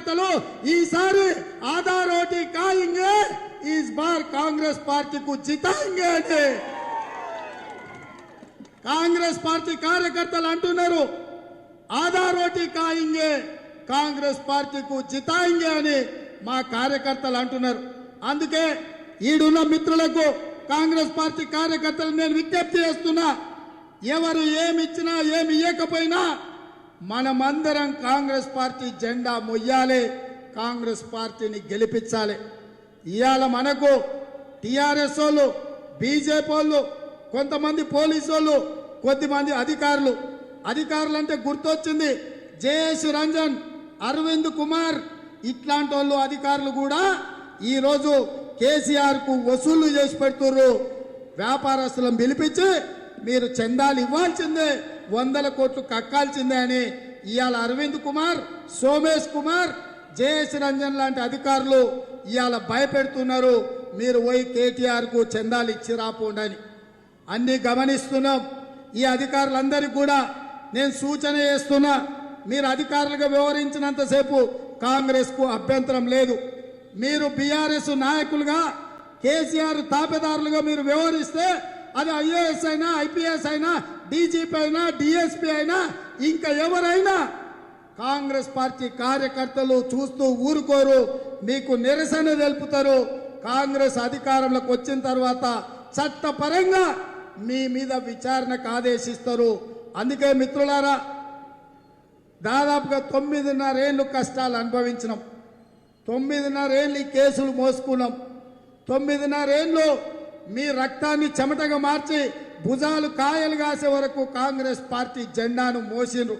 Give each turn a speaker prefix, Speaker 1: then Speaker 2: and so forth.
Speaker 1: కార్యకర్తలు ఈసారి ఆధార్ ఓటీ కాయింగే ఈస్ బార్ కాంగ్రెస్ పార్టీకు జితాయింగే అని కాంగ్రెస్ పార్టీ కార్యకర్తలు అంటున్నారు ఆధార్ ఓటీ కాయింగే కాంగ్రెస్ పార్టీకు జితాయింగే అని మా కార్యకర్తలు అంటున్నారు. అందుకే ఈడున్న మిత్రులకు కాంగ్రెస్ పార్టీ కార్యకర్తలు నేను విజ్ఞప్తి చేస్తున్నా ఎవరు ఏమి ఇచ్చినా ఏమి ఇవ్వకపోయినా మనమందరం కాంగ్రెస్ పార్టీ జెండా మొయ్యాలి కాంగ్రెస్ పార్టీని గెలిపించాలి. ఇవాళ మనకు టిఆర్ఎస్ వాళ్ళు బీజేపీ వాళ్ళు కొంతమంది పోలీసు వాళ్ళు కొద్దిమంది అధికారులు. అధికారులు అంటే గుర్తొచ్చింది జేఎస్ రంజన్ అరవింద్ కుమార్. ఇట్లాంటి వాళ్ళు అధికారులు కూడా ఈరోజు కేసీఆర్కు వసూళ్ళు చేసి పెడుతుర్రు. వ్యాపారస్తులను పిలిపించి మీరు చందాలు ఇవ్వాల్సిందే వందల కోట్లు కక్కాల్సిందే అని ఇవాళ అరవింద్ కుమార్ సోమేష్ కుమార్ జేఎస్ రంజన్ లాంటి అధికారులు ఇవాళ భయపెడుతున్నారు. మీరు పోయి కేటీఆర్కు చందాలు ఇచ్చి రాపోండి అన్ని గమనిస్తున్నాం. ఈ అధికారులందరికీ కూడా నేను సూచన చేస్తున్నా మీరు అధికారులుగా వ్యవహరించినంతసేపు కాంగ్రెస్కు అభ్యంతరం లేదు. మీరు బీఆర్ఎస్ నాయకులుగా కేసీఆర్ తాపేదారులుగా మీరు వ్యవహరిస్తే అది ఐఏఎస్ అయినా ఐపీఎస్ అయినా డీజీపీ అయినా డిఎస్పీ అయినా ఇంకా ఎవరైనా కాంగ్రెస్ పార్టీ కార్యకర్తలు చూస్తూ ఊరుకోరు మీకు నిరసన తెలుపుతారు. కాంగ్రెస్ అధికారంలోకి వచ్చిన తర్వాత చట్టపరంగా మీ మీద విచారణకు ఆదేశిస్తారు. అందుకే మిత్రులారా దాదాపుగా తొమ్మిదిన్నరేళ్ళు కష్టాలు అనుభవించినాం. తొమ్మిదిన్నరేళ్ళు ఈ కేసులు మోసుకున్నాం. తొమ్మిదిన్నరేళ్ళు మీ రక్తాన్ని చెమటగా మార్చి భుజాలు కాయలు కాసే వరకు కాంగ్రెస్ పార్టీ జెండాను మోసిండ్రు.